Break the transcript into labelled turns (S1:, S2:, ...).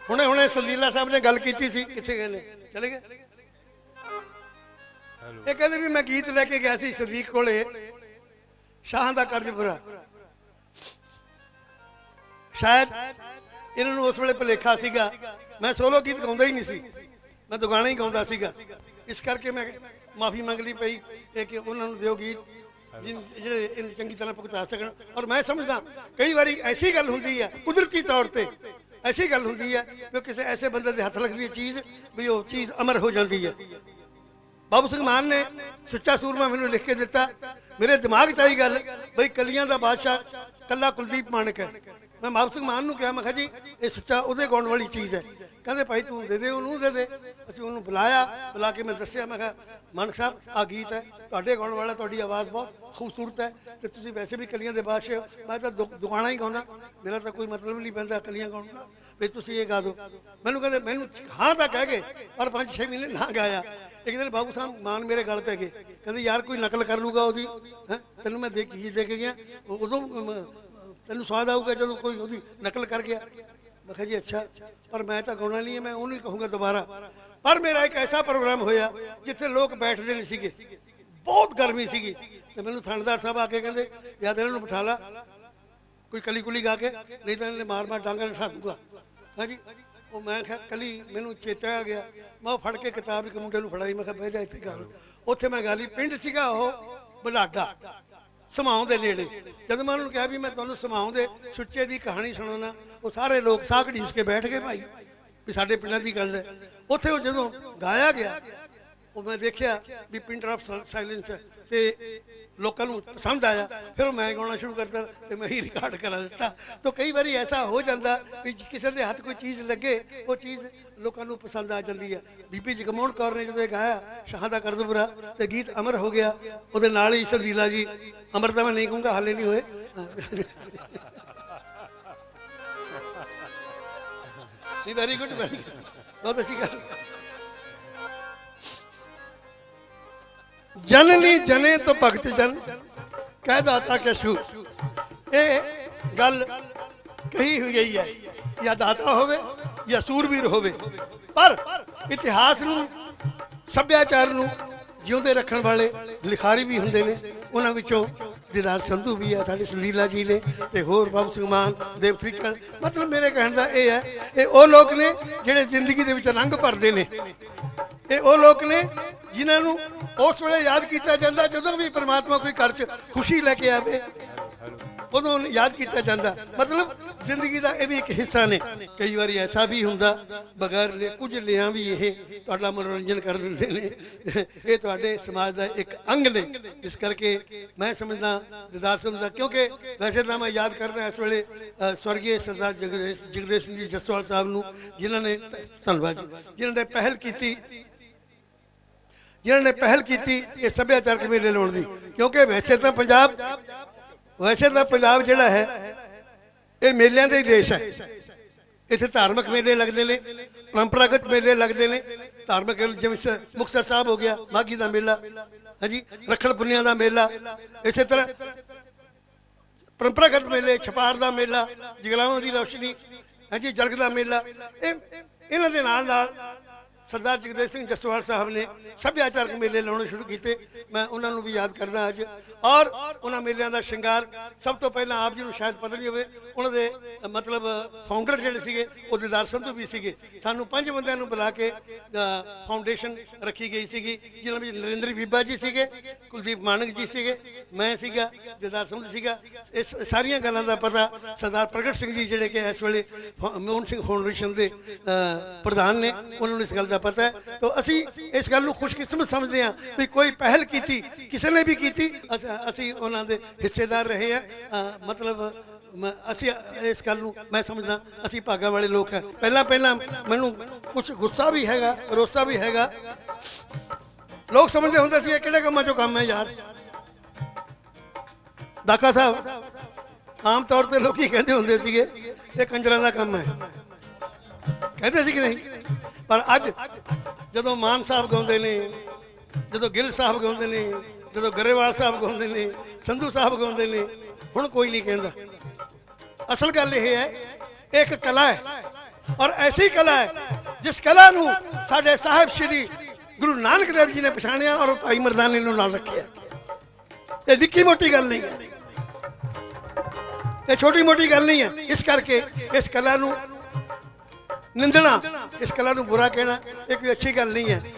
S1: ਹੁਣੇ ਹੁਣੇ ਸਲੀਲਾ ਸਾਹਿਬ ਨੇ ਗੱਲ ਕੀਤੀ ਸੀ। ਕਿੱਥੇ ਗਏ ਨੇ? ਚਲੇ ਗਏ? ਇਹ ਕਹਿੰਦੇ ਵੀ ਮੈਂ ਗੀਤ ਲੈ ਕੇ ਗਿਆ ਸੀ ਸਦੀਕ ਕੋਲੇ। ਸ਼ਾਹਾਂ ਦਾ ਕਰਜ਼ਪੁਰਾ। ਸ਼ਾਇਦ ਇਹਨਾਂ ਨੂੰ ਉਸ ਵੇਲੇ ਭੁਲੇਖਾ ਸੀਗਾ। ਮੈਂ ਸੋਲੋ ਗੀਤ ਗਾਉਂਦਾ ਹੀ ਨਹੀਂ ਸੀ। ਮੈਂ ਦੁਗਾਣਾ ਹੀ ਗਾਉਂਦਾ ਸੀਗਾ। ਇਸ ਕਰਕੇ ਮੈਂ ਮਾਫੀ ਮੰਗ ਲਈ ਪਈ ਇਹ ਕਿ ਉਹਨਾਂ ਨੂੰ ਦਿਓ ਗੀਤ। ਜਿਹੜੇ ਇਹਨੂੰ ਚੰਗੀ ਤਰ੍ਹਾਂ ਭੁਗਤਾ ਸਕਣ। ਔਰ ਮੈਂ ਸਮਝਦਾ, ਕਈ ਵਾਰੀ ਐਸੀ ਗੱਲ ਹੁੰਦੀ ਹੈ ਕੁਦਰਤੀ ਤੌਰ ਤੇ ਐਸੀ ਗੱਲ ਹੁੰਦੀ ਹੈ ਕਿ ਕਿਸੇ ਐਸੇ ਬੰਦੇ ਦੇ ਹੱਥ ਲੱਗਦੀ ਹੈ ਚੀਜ਼ ਵੀ ਉਹ ਚੀਜ਼ ਅਮਰ ਹੋ ਜਾਂਦੀ ਹੈ ਬਾਬੂ ਸਿੰਘ ਮਾਨ ਨੇ ਸੁੱਚਾ ਸੂਰਮਾ ਮੈਨੂੰ ਲਿਖ ਕੇ ਦਿੱਤਾ ਮੇਰੇ ਦਿਮਾਗ 'ਚ ਆਈ ਗੱਲ ਬਈ ਕਲੀਆਂ ਦਾ ਬਾਦਸ਼ਾਹ ਕੱਲਾ ਕੁਲਦੀਪ ਮਾਨਕ ਹੈ ਮੈਂ ਬਾਬੂ ਸਿੰਘ ਮਾਨ ਨੂੰ ਕਿਹਾ ਮੈਂ ਕਿਹਾ ਜੀ ਇਹ ਸੁੱਚਾ ਉਹਦੇ ਗਾਉਣ ਵਾਲੀ ਚੀਜ਼ ਹੈ ਕਹਿੰਦੇ ਭਾਈ ਤੂੰ ਦੇ ਦੇ, ਉਹਨੂੰ ਦੇ ਦੇ। ਅਸੀਂ ਉਹਨੂੰ ਬੁਲਾਇਆ, ਬੁਲਾ ਕੇ ਮੈਂ ਦੱਸਿਆ, ਮੈਂ ਕਿਹਾ, ਮਾਨਕ ਸਾਹਿਬ ਆ ਗੀਤ ਹੈ, ਤੁਹਾਡੇ ਗਾਉਣ ਵਾਲਾ, ਤੁਹਾਡੀ ਆਵਾਜ਼ ਬਹੁਤ ਖੂਬਸੂਰਤ ਹੈ ਤੇ ਤੁਸੀਂ ਵੈਸੇ ਵੀ ਕਲੀਆਂ ਦੇ ਬਾਦਸ਼ਾਹ ਹੋ। ਮੈਂ ਤਾਂ ਦੁ- ਹੀ ਗਾਉਂਦਾ। ਮੇਰਾ ਤਾਂ ਕੋਈ ਮਤਲਬ ਨਹੀਂ ਪੈਂਦਾ ਕਲੀਆਂ ਗਾਉਣ ਦਾ, ਵੀ ਤੁਸੀਂ ਇਹ ਗਾ ਦਿਓ। ਮੈਨੂੰ ਕਹਿੰਦੇ, ਮੈਨੂੰ ਹਾਂ ਤਾਂ ਕਹਿ ਗਏ, ਪਰ 5-6 ਮਹੀਨੇ ਨਾ ਗਾਇਆ। ਇੱਕ ਦਿਨ ਬਾਬੂ ਸਾਹਿਬ ਮਾਨ ਮੇਰੇ ਗਲ ਪੈ ਗਏ। ਕਹਿੰਦੇ, ਯਾਰ ਕੋਈ ਨਕਲ ਕਰ ਲੂਗਾ ਉਹਦੀ, ਹੈਂ? ਤੈਨੂੰ ਮੈਂ ਦੇਖ ਕੀ ਦੇ ਕੇ ਗਿਆ। ਉਦੋਂ ਤੈਨੂੰ ਸਵਾਦ ਆਊਗਾ ਜਦੋਂ ਕੋਈ ਉਹਦੀ ਨਕਲ ਕਰ ਗਿਆ। ਮੈਂ ਕਿਹਾ ਜੀ, ਅੱਛਾ, ਪਰ ਮੈਂ ਤਾਂ ਗਾਉਣਾ ਨਹੀਂ ਹੈ, ਮੈਂ ਉਹਨੂੰ ਹੀ ਕਹੂੰਗਾ ਦੁਬਾਰਾ। ਪਰ ਮੇਰਾ ਇੱਕ ਐਸਾ ਪ੍ਰੋਗਰਾਮ ਹੋਇਆ, ਜਿੱਥੇ ਲੋਕ ਬੈਠਦੇ ਨਹੀਂ ਸੀਗੇ। ਬਹੁਤ ਗਰਮੀ ਸੀਗੀ। ਤੇ ਮੈਨੂੰ ਥਾਣੇਦਾਰ ਸਾਹਿਬ ਆ ਕੇ ਕਹਿੰਦੇ, ਯਾਦ ਇਹਨਾਂ ਨੂੰ ਬਿਠਾ ਲਾ। ਕੋਈ ਕਲੀ ਕੁਲੀ ਗਾ ਕੇ, ਨਹੀਂ ਤਾਂ ਇਹਨੇ ਮਾਰ ਮਾਰ ਡਾਂਗਾ ਨਠਾ ਦੂਗਾ ਹਾਂਜੀ ਉਹ ਮੈਂ ਕਿਹਾ, ਕਲੀ, ਮੈਨੂੰ ਚੇਤਾ ਆ ਗਿਆ। ਮੈਂ ਉਹ ਫੜ ਕੇ ਕਿਤਾਬ ਇੱਕ ਮੁੰਡੇ ਨੂੰ ਫੜਾਈ, ਮੈਂ ਕਿਹਾ, ਬਹਿ ਜਾ ਇੱਥੇ ਗਾ ਉੱਥੇ ਮੈਂ ਗਾਲੀ ਪਿੰਡ ਸੀਗਾ ਉਹ ਬਲਾਡਾ, ਸਮਾਉਂ ਦੇ ਨੇੜੇ। ਜਦੋਂ ਮੈਂ ਉਹਨੂੰ ਕਿਹਾ ਵੀ ਮੈਂ ਤੁਹਾਨੂੰ ਸਮਾਉਂ ਦੇ ਸੁੱਚੇ ਦੀ ਕਹਾਣੀ ਸੁਣਾਉਣਾ ਉਹ ਸਾਰੇ ਲੋਕ ਸਾਹ ਘੜੀਸ ਕੇ ਬੈਠ ਗਏ ਭਾਈ, ਵੀ ਸਾਡੇ ਪਿੰਡਾਂ ਦੀ ਗੱਲ ਹੈ। ਉੱਥੇ ਉਹ ਜਦੋਂ ਗਾਇਆ ਗਿਆ, ਉਹ ਮੈਂ ਦੇਖਿਆ ਵੀ ਪਿੰਡ ਆਫ ਸਾਇਲੈਂਸ ਤੇ ਲੋਕਾਂ ਨੂੰ ਪਸੰਦ ਆਇਆ। ਫਿਰ ਉਹ ਮੈਂ ਗਾਉਣਾ ਸ਼ੁਰੂ ਕਰਤਾ ਤੇ ਮੈਂ ਹੀ ਰਿਕਾਰਡ ਕਰਾ ਦਿੱਤਾ। ਤਾਂ ਕਈ ਵਾਰੀ ਐਸਾ ਹੋ ਜਾਂਦਾ ਵੀ ਕਿਸੇ ਦੇ ਹੱਥ ਕੋਈ ਚੀਜ਼ ਲੱਗੇ, ਉਹ ਚੀਜ਼ ਲੋਕਾਂ ਨੂੰ ਪਸੰਦ ਆ ਜਾਂਦੀ ਹੈ। ਬੀਬੀ ਜਗਮੋਹਨ ਕੌਰ ਨੇ ਜਦੋਂ ਇਹ ਗਾਇਆ, ਸ਼ਾਹ ਦਾ ਕਰਜ਼ਪੁਰਾ ਤੇ ਗੀਤ ਅਮਰ ਹੋ ਗਿਆ, ਉਹਦੇ ਨਾਲ ਹੀ ਸੰਦੀਲਾ ਜੀ, ਅਮਰ ਤਾਂ ਮੈਂ ਨਹੀਂ ਕਹੂੰਗਾ, ਹਾਲੇ ਨਹੀਂ ਹੋਏ। ਨਹੀਂ ਵੈਰੀ ਗੁੱਡ ਵੈਰੀ ਬਹੁਤ ਅੱਛੀ ਗੱਲ। ਜਨਨੀ ਜਨੇ ਤੋਂ ਭਗਤ ਜਨ, ਕਹਿ ਦਾਤਾ ਕੇ ਸ਼ੂ। ਇਹ ਗੱਲ ਕਹੀ ਹੋਈ ਗਈ ਹੈ, ਜਾਂ ਦਾਤਾ ਹੋਵੇ, ਜਾਂ ਸੂਰਬੀਰ ਹੋਵੇ। ਪਰ ਇਤਿਹਾਸ ਨੂੰ, ਸੱਭਿਆਚਾਰ ਨੂੰ ਜਿਉਂਦੇ ਰੱਖਣ ਵਾਲੇ ਲਿਖਾਰੀ ਵੀ ਹੁੰਦੇ ਨੇ, ਉਹਨਾਂ ਵਿੱਚੋਂ ਦਿਦਾਰ ਸੰਧੂ ਵੀ ਆ, ਸਾਡੇ ਸੁਨੀਲਾ ਜੀ ਨੇ ਤੇ ਹੋਰ ਬਾਬੂ ਸਿੰਘ ਮਾਨ, ਦੇਵ ਤ੍ਰਿਕਲ ਮਤਲਬ ਮੇਰੇ ਕਹਿਣ ਦਾ ਇਹ ਹੈ ਇਹ ਉਹ ਲੋਕ ਨੇ ਜਿਹੜੇ ਜ਼ਿੰਦਗੀ ਦੇ ਵਿੱਚ ਰੰਗ ਭਰਦੇ ਨੇ। ਇਹ ਉਹ ਲੋਕ ਨੇ ਜਿਨ੍ਹਾਂ ਨੂੰ ਉਸ ਵੇਲੇ ਯਾਦ ਕੀਤਾ ਜਾਂਦਾ ਜਦੋਂ ਵੀ ਪ੍ਰਮਾਤਮਾ ਕੋਈ ਘਰ 'ਚ ਖੁਸ਼ੀ ਲੈ ਕੇ ਆਵੇ ਉਦੋਂ ਯਾਦ ਕੀਤਾ ਜਾਂਦਾ। ਮਤਲਬ ਜ਼ਿੰਦਗੀ ਦਾ ਇਹ ਵੀ ਇੱਕ ਹਿੱਸਾ ਨੇ। ਕਈ ਵਾਰੀ ਐਸਾ ਵੀ ਹੁੰਦਾ, ਬਗੈਰ ਕੁਝ ਲਿਆਂ ਵੀ ਇਹ ਤੁਹਾਡਾ ਮਨੋਰੰਜਨ ਕਰ ਦਿੰਦੇ ਨੇ। ਇਹ ਤੁਹਾਡੇ ਸਮਾਜ ਦਾ ਇੱਕ ਅੰਗ ਨੇ। ਇਸ ਕਰਕੇ ਮੈਂ ਸਮਝਦਾ, ਦਿਦਾਰ ਸਿੰਘ ਕਿਉਂਕਿ ਵੈਸੇ ਤਾਂ ਮੈਂ ਯਾਦ ਕਰਦਾ ਇਸ ਵੇਲੇ ਸਵਰਗੀ ਸਰਦਾਰ ਜਗਦੇਵ ਜਗਦੇਵ ਸਿੰਘ ਜੀ ਜਸਵਾਲ ਸਾਹਿਬ ਨੂੰ, ਜਿਨ੍ਹਾਂ ਨੇ, ਧੰਨਵਾਦ ਜੀ, ਜਿਨ੍ਹਾਂ ਨੇ ਪਹਿਲ ਕੀਤੀ, ਜਿਨ੍ਹਾਂ ਨੇ ਪਹਿਲ ਕੀਤੀ ਇਹ ਸੱਭਿਆਚਾਰਕ ਮੇਲੇ ਲਾਉਣ ਦੀ। ਕਿਉਂਕਿ ਵੈਸੇ ਤਾਂ ਪੰਜਾਬ ਵੈਸੇ ਤਾਂ ਪੰਜਾਬ ਜਿਹੜਾ ਹੈ, ਇਹ ਮੇਲਿਆਂ ਦਾ ਹੀ ਦੇਸ਼ ਹੈ। ਇੱਥੇ ਧਾਰਮਿਕ ਮੇਲੇ ਲੱਗਦੇ ਨੇ, ਪਰੰਪਰਾਗਤ ਮੇਲੇ ਲੱਗਦੇ ਨੇ। ਧਾਰਮਿਕ ਜਿਵੇਂ ਮੁਕਤਸਰ ਸਾਹਿਬ ਹੋ ਗਿਆ, ਮਾਘੀ ਦਾ ਮੇਲਾ, ਹਾਂਜੀ, ਰੱਖੜ ਪੁੰਨਿਆਂ ਦਾ ਮੇਲਾ, ਇਸੇ ਤਰ੍ਹਾਂ ਪਰੰਪਰਾਗਤ ਮੇਲੇ, ਛਪਾਰ ਦਾ ਮੇਲਾ ਜਗਲਾਵਾਂ ਦੀ ਰੌਸ਼ਨੀ, ਹਾਂਜੀ, ਜਰਗ ਦਾ ਮੇਲਾ, ਇਹ ਇਹਨਾਂ ਦੇ ਨਾਲ ਨਾਲ ਸਰਦਾਰ ਜਗਦੇਵ ਸਿੰਘ ਜਸਵਾਲ ਸਾਹਿਬ ਨੇ ਸੱਭਿਆਚਾਰਕ ਮੇਲੇ ਲਾਉਣੇ ਸ਼ੁਰੂ ਕੀਤੇ। ਮੈਂ ਉਹਨਾਂ ਨੂੰ ਵੀ ਯਾਦ ਕਰਦਾ ਅੱਜ। ਔਰ ਉਹਨਾਂ ਮੇਲਿਆਂ ਦਾ ਸ਼ਿੰਗਾਰ ਸਭ ਤੋਂ ਪਹਿਲਾਂ ਆਪ ਜੀ ਨੂੰ ਸ਼ਾਇਦ ਪਤਾ ਨਹੀਂ ਹੋਵੇ ਉਹਨਾਂ ਦੇ ਮਤਲਬ ਫਾਊਂਡਰ ਜਿਹੜੇ ਸੀਗੇ, ਉਹ ਦਿਦਾਰ ਸੰਧੂ ਵੀ ਸੀਗੇ। ਸਾਨੂੰ ਪੰਜ ਬੰਦਿਆਂ ਨੂੰ ਬੁਲਾ ਕੇ ਫਾਊਂਡੇਸ਼ਨ ਰੱਖੀ ਗਈ ਸੀਗੀ। ਜਿਹਨਾਂ ਵਿੱਚ ਨਰਿੰਦਰ ਬੀਬਾ ਜੀ ਸੀਗੇ, ਕੁਲਦੀਪ ਮਾਨਕ ਜੀ ਸੀਗੇ, ਮੈਂ ਸੀਗਾ ਦਿਦਾਰ ਸੰਧੂ ਸੀਗਾ। ਇਸ ਸਾਰੀਆਂ ਗੱਲਾਂ ਦਾ ਪਤਾ ਸਰਦਾਰ ਪ੍ਰਗਟ ਸਿੰਘ ਜੀ ਜਿਹੜੇ ਕਿ ਇਸ ਵੇਲੇ ਮੋਹਨ ਸਿੰਘ ਫਾਊਂਡੇਸ਼ਨ ਦੇ ਪ੍ਰਧਾਨ ਨੇ, ਉਹਨਾਂ ਨੂੰ ਇਸ ਗੱਲ ਦਾ ਪਤਾ ਹੈ। ਤਾਂ ਅਸੀਂ ਇਸ ਗੱਲ ਨੂੰ ਖੁਸ਼ਕਿਸਮਤ ਸਮਝਦੇ ਹਾਂ ਵੀ ਕੋਈ ਪਹਿਲ ਕੀਤੀ, ਕਿਸੇ ਨੇ ਵੀ ਕੀਤੀ, ਅਸੀਂ ਉਹਨਾਂ ਦੇ ਹਿੱਸੇਦਾਰ ਰਹੇ ਆ ਮਤਲਬ ਮੈਂ ਅਸੀਂ ਇਸ ਗੱਲ ਨੂੰ ਮੈਂ ਸਮਝਦਾ, ਅਸੀਂ ਭਾਗਾਂ ਵਾਲੇ ਲੋਕ ਹਾਂ। ਪਹਿਲਾਂ ਪਹਿਲਾਂ ਮੈਨੂੰ ਕੁਝ ਗੁੱਸਾ ਵੀ ਹੈਗਾ, ਰੋਸਾ ਵੀ ਹੈਗਾ। ਲੋਕ ਸਮਝਦੇ ਹੁੰਦੇ ਸੀ, ਇਹ ਕਿਹੜੇ ਕੰਮਾਂ ਚੋਂ ਕੰਮ ਹੈ ਯਾਰ? ਦਾਕਾ ਸਾਹਿਬ, ਆਮ ਤੌਰ ਤੇ ਲੋਕੀ ਕਹਿੰਦੇ ਹੁੰਦੇ ਸੀਗੇ, ਇਹ ਕੰਜਰਾਂ ਦਾ ਕੰਮ ਹੈ। ਕਹਿੰਦੇ ਸੀ ਕਿ ਨਹੀਂ? ਪਰ ਅੱਜ ਜਦੋਂ ਮਾਨ ਸਾਹਿਬ ਗਾਉਂਦੇ ਨੇ, ਜਦੋਂ ਗਿੱਲ ਸਾਹਿਬ ਗਾਉਂਦੇ ਨੇ ਜਦੋਂ ਗਰੇਵਾਲ ਸਾਹਿਬ ਗਾਉਂਦੇ ਨੇ, ਸੰਧੂ ਸਾਹਿਬ ਗਾਉਂਦੇ ਨੇ, ਹੁਣ ਕੋਈ ਨਹੀਂ ਕਹਿੰਦਾ। ਅਸਲ ਗੱਲ ਇਹ ਹੈ ਇਹ ਇੱਕ ਕਲਾ ਹੈ ਔਰ ਐਸੀ ਕਲਾ ਹੈ ਜਿਸ ਕਲਾ ਨੂੰ ਸਾਡੇ ਸਾਹਿਬ ਸ੍ਰੀ ਗੁਰੂ ਨਾਨਕ ਦੇਵ ਜੀ ਨੇ ਪਛਾਣਿਆ ਔਰ ਭਾਈ ਮਰਦਾਨੇ ਨੂੰ ਨਾਲ ਰੱਖਿਆ। ਇਹ ਨਿੱਕੀ ਮੋਟੀ ਗੱਲ ਨਹੀਂ ਹੈ। ਇਹ ਛੋਟੀ ਮੋਟੀ ਗੱਲ ਨਹੀਂ ਹੈ। ਇਸ ਕਰਕੇ ਇਸ ਕਲਾ ਨੂੰ ਨਿੰਦਣਾ, ਇਸ ਕਲਾ ਨੂੰ ਬੁਰਾ ਕਹਿਣਾ ਇਹ ਕੋਈ ਅੱਛੀ ਗੱਲ ਨਹੀਂ ਹੈ।